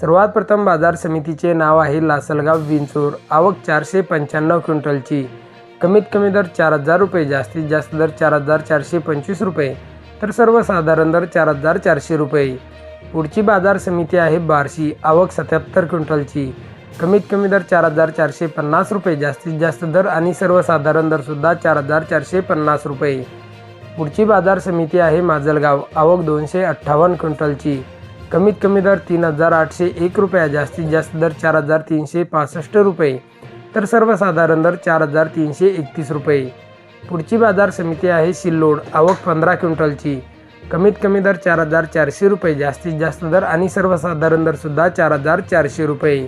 सर्वात प्रथम बाजार समितीचे नाव आहे लासलगाव विंचूर. आवक चारशे पंच्याण्णव क्विंटलची. कमीत कमी दर चार हजार रुपये जास्तीत जास्त दर चार हजार चारशे पंचवीस रुपये तर सर्वसाधारण दर चार हजार चारशे रुपये. पुढची बाजार समिती आहे बार्शी आवक सत्याहत्तर क्विंटलची. कमीत कमी दर चार हजार चारशे पन्नास रुपये जास्तीत जास्त दर आणि सर्वसाधारण दरसुद्धा चार हजार चारशे पन्नास रुपये. पुढची बाजार समिती आहे माजलगाव आवक दोनशे अठ्ठावन्न क्विंटलची. कमीत कमी दर तीन हजार आठशे एक रुपया जास्तीत जास्त दर चार हजार तीनशे पासष्ट रुपये. तर सर्वसाधारण दर चार हजार तीनशे एकतीस रुपये. पुढची बाजार समिती आहे सिल्लोड आवक पंधरा क्विंटलची. कमीत कमी दर चार हजार चारशे रुपये जास्तीत जास्त दर आणि सर्वसाधारण दरसुद्धा चार हजार चारशे रुपये.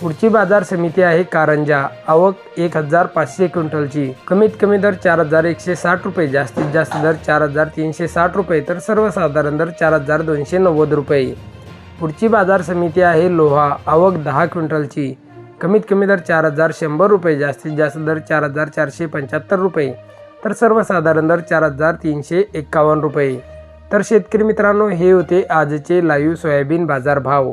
पुढची बाजार समिती आहे कारंजा. आवक एक हजार पाचशे क्विंटलची. कमीत कमी दर चार हजार एकशे साठ रुपये. जास्तीत जास्त दर चार हजार तीनशे साठ रुपये. तर सर्वसाधारण दर चार हजार दोनशे नव्वद रुपये. पुढची बाजार समिती आहे लोहा. आवक दहा क्विंटलची. कमीत कमी दर चार हजार शंभर रुपये. जास्तीत जास्त दर चार हजार चारशे पंच्याहत्तर रुपये. तर सर्वसाधारण दर चार हजार तीनशे एक्कावन्न रुपये. तर शेतकरी मित्रांनो हे होते आजचे लाईव्ह सोयाबीन बाजारभाव.